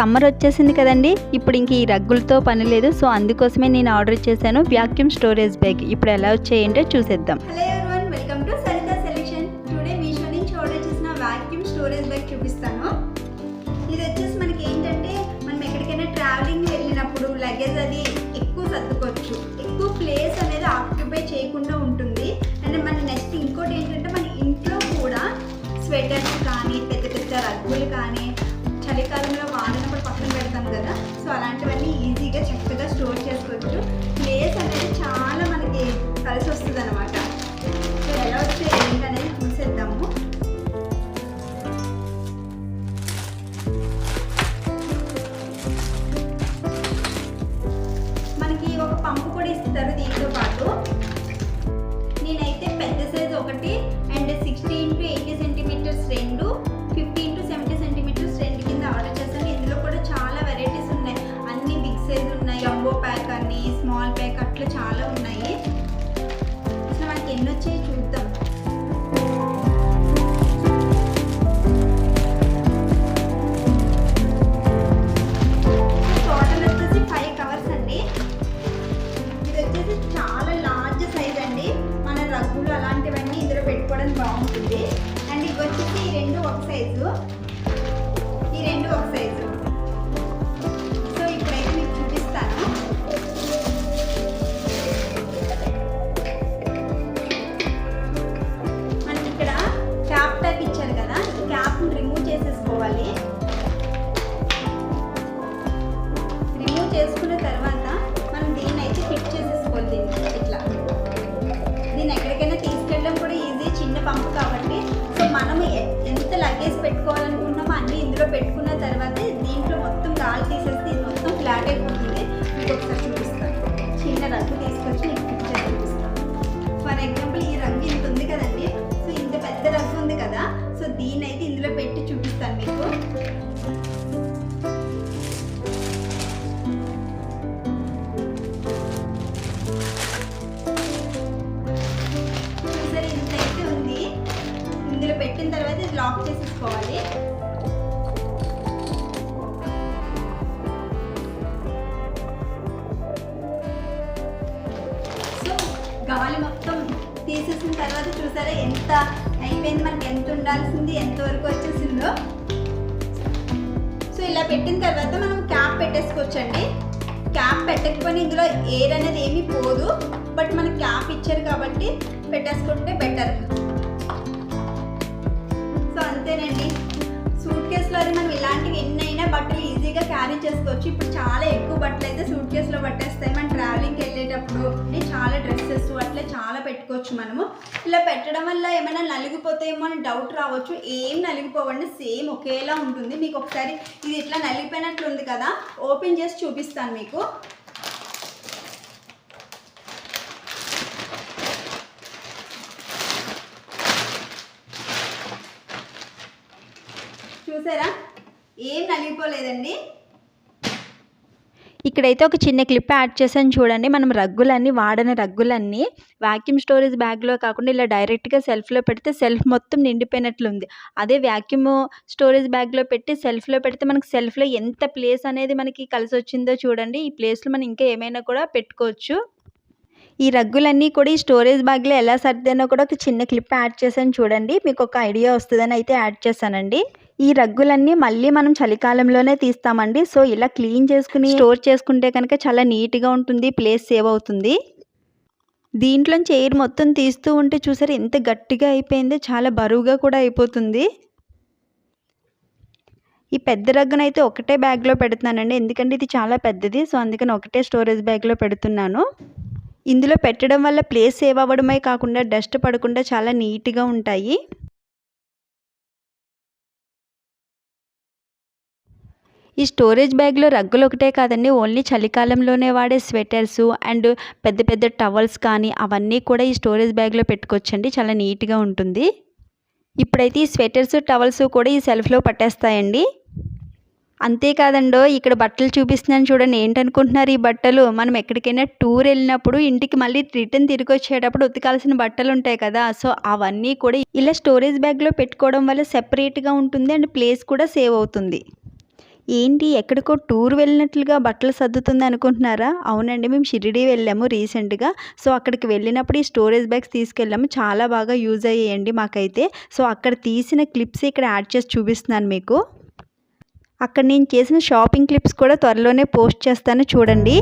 Summer వచ్చేసింది కదండి. ఇప్పుడు ఇంక ఈ రగ్గులతో పని లేదు. సో అందుకోసమే నేను ఆర్డర్ చేశాను వ్యాక్యూమ్ స్టోరేజ్ బ్యాగ్. ఇప్పుడు ఎలా వచ్చాయంటే చూసేద్దాం. Welcome to Saritha selection. Today Meesho నుంచి ఆర్డర్ చేసిన స్టోరేజ్ బ్యాగ్ చూపిస్తాను. ఇది వచ్చేసి మనకి ఏంటంటే మనం ఎక్కడికైనా ట్రావెలింగ్ వెళ్ళినప్పుడు లగేజ్ అది ఎక్కువ సర్దుకోవచ్చు. ఎక్కువ ప్లేస్ అనేది ఆక్యుపై చేయకుండా ఉంటుంది. పంపు కూడా ఇస్తారు దీంతో పాటు నేనైతే పెద్ద సైజ్ ఒకటి and sixty into eighty centimetres రెండు ఫిఫ్టీ ఇంటూ సెవెంటీ ఈ రెండు ఎంత లగేజ్ తర్వాత చూసారా ఎంత అయిపోయింది మనకి ఎంత ఉండాల్సింది ఎంత వరకు వచ్చేసిందో. సో ఇలా పెట్టిన తర్వాత మనం క్యాప్ పెట్టేసుకోవచ్చండి. క్యాప్ పెట్టకపోయినా ఇందులో ఎయిర్ అనేది ఏమీ పోదు. బట్ మనకి క్యాప్ ఇచ్చారు కాబట్టి పెట్టేసుకుంటే బెటర్. సో అంతేనండి. సూట్ కేసులో అది మనం ఇలాంటివి ఎన్నైనా బట్టలు ఈజీగా క్యారీ చేసుకోవచ్చు. ఇప్పుడు చాలా ఎక్కువ బట్టలు అయితే సూట్ కేసులో పట్టేస్తాయి. మనం ట్రావెలింగ్కి వెళ్ళేటప్పుడు చాలా పెట్టుకోవచ్చు మనము. ఇలా పెట్టడం వల్ల ఏమైనా నలిగిపోతాయేమో అని డౌట్ రావచ్చు. ఏం నలిగిపోవండి సేమ్ ఒకేలా ఉంటుంది. మీకు ఒకసారి ఇది ఇట్లా నలిగిపోయినట్లు ఉంది కదా ఓపెన్ చేసి చూపిస్తాను మీకు. చూసారా? ఏం నలిగిపోలేదండి. ఇక్కడైతే ఒక చిన్న క్లిప్ యాడ్ చేశాను చూడండి. మనం రగ్గులన్నీ వాడిన రగ్గులన్నీ వ్యాక్యూమ్ స్టోరేజ్ బ్యాగ్లో కాకుండా ఇలా డైరెక్ట్గా సెల్ఫ్లో పెడితే సెల్ఫ్ మొత్తం నిండిపోయినట్లుంది. అదే వ్యాక్యూమ్ స్టోరేజ్ బ్యాగ్లో పెట్టి సెల్ఫ్లో పెడితే మనకి సెల్ఫ్లో ఎంత ప్లేస్ అనేది మనకి కలిసి వచ్చిందో చూడండి. ఈ ప్లేస్లో మనం ఇంకా ఏమైనా కూడా పెట్టుకోవచ్చు. ఈ రగ్గులన్నీ కూడా ఈ స్టోరేజ్ బ్యాగ్లో ఎలా సర్దానో కూడా ఒక చిన్న క్లిప్ యాడ్ చేశాను చూడండి. మీకు ఒక ఐడియా వస్తుందని అయితే యాడ్ చేశానండి. ఈ రగ్గులన్నీ మళ్ళీ మనం చలికాలంలోనే తీస్తామండి. సో ఇలా క్లీన్ చేసుకుని స్టోర్ చేసుకుంటే కనుక చాలా నీట్గా ఉంటుంది ప్లేస్ సేవ్ అవుతుంది. దీంట్లోంచి ఎయిర్ మొత్తం తీస్తూ ఉంటే చూసారు ఎంత గట్టిగా అయిపోయిందో చాలా బరువుగా కూడా అయిపోతుంది. ఈ పెద్ద రగ్గునైతే ఒకటే బ్యాగ్లో పెడుతున్నానండి. ఎందుకంటే ఇది చాలా పెద్దది సో అందుకని ఒకటే స్టోరేజ్ బ్యాగ్లో పెడుతున్నాను. ఇందులో పెట్టడం వల్ల ప్లేస్ సేవ్ అవ్వడమే కాకుండా డస్ట్ పడకుండా చాలా నీట్గా ఉంటాయి. ఈ స్టోరేజ్ బ్యాగ్లో రగ్గులు ఒకటే కాదండి ఓన్లీ చలికాలంలోనే వాడే స్వెటర్స్ అండ్ పెద్ద పెద్ద టవల్స్ కానీ అవన్నీ కూడా ఈ స్టోరేజ్ బ్యాగ్లో పెట్టుకోవచ్చండి చాలా నీట్గా ఉంటుంది. ఇప్పుడైతే ఈ స్వెటర్స్ టవల్స్ కూడా ఈ సెల్ఫ్లో పట్టేస్తాయండి. అంతేకాదండో ఇక్కడ బట్టలు చూపిస్తున్నాను చూడండి ఏంటనుకుంటున్నారు ఈ బట్టలు? మనం ఎక్కడికైనా టూర్ వెళ్ళినప్పుడు ఇంటికి మళ్ళీ రిటర్న్ తిరిగి వచ్చేటప్పుడు ఉతకాల్సిన బట్టలు ఉంటాయి కదా సో అవన్నీ కూడా ఇలా స్టోరేజ్ బ్యాగ్లో పెట్టుకోవడం వల్ల సెపరేట్గా ఉంటుంది అండ్ ప్లేస్ కూడా సేవ్ అవుతుంది. ఏంటి ఎక్కడికో టూర్ వెళ్ళినట్లుగా బట్టలు సర్దుతుంది అనుకుంటున్నారా? అవునండి మేము షిరిడి వెళ్ళాము రీసెంట్గా. సో అక్కడికి వెళ్ళినప్పుడు ఈ స్టోరేజ్ బ్యాగ్స్ తీసుకెళ్ళాము చాలా బాగా యూజ్ అయ్యాయండి మాకైతే. సో అక్కడ తీసిన క్లిప్స్ ఇక్కడ యాడ్ చేసి చూపిస్తున్నాను మీకు. అక్కడ నేను చేసిన షాపింగ్ క్లిప్స్ కూడా త్వరలోనే పోస్ట్ చేస్తాను చూడండి.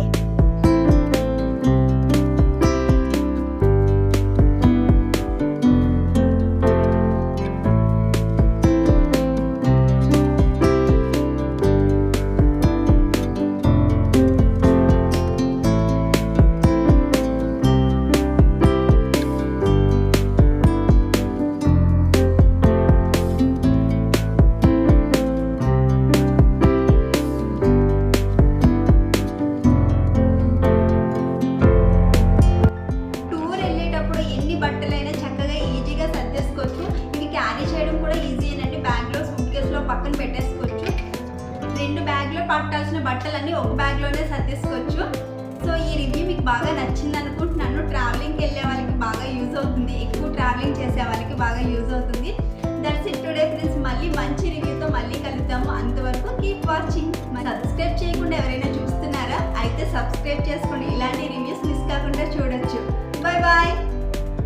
పట్టాల్సిన బట్టలన్నీ ఒక బ్యాగ్లోనే సర్దేసుకోవచ్చు. సో ఈ రివ్యూ మీకు బాగా నచ్చింది అనుకుంటున్నాను ట్రావెలింగ్కి వెళ్ళే వాళ్ళకి బాగా యూజ్ అవుతుంది. ఎక్కువ ట్రావెలింగ్ చేసే వాళ్ళకి బాగా యూజ్ అవుతుంది. That's it today friends. మళ్ళీ మంచి రివ్యూతో మళ్ళీ కలుద్దాము. అంతవరకు కీప్ వాచింగ్. సబ్స్క్రైబ్ చేయకుండా ఎవరైనా చూస్తున్నారా? అయితే సబ్స్క్రైబ్ చేసుకోండి ఇలాంటి రివ్యూస్ మిస్ కాకుండా చూడొచ్చు. Bye bye.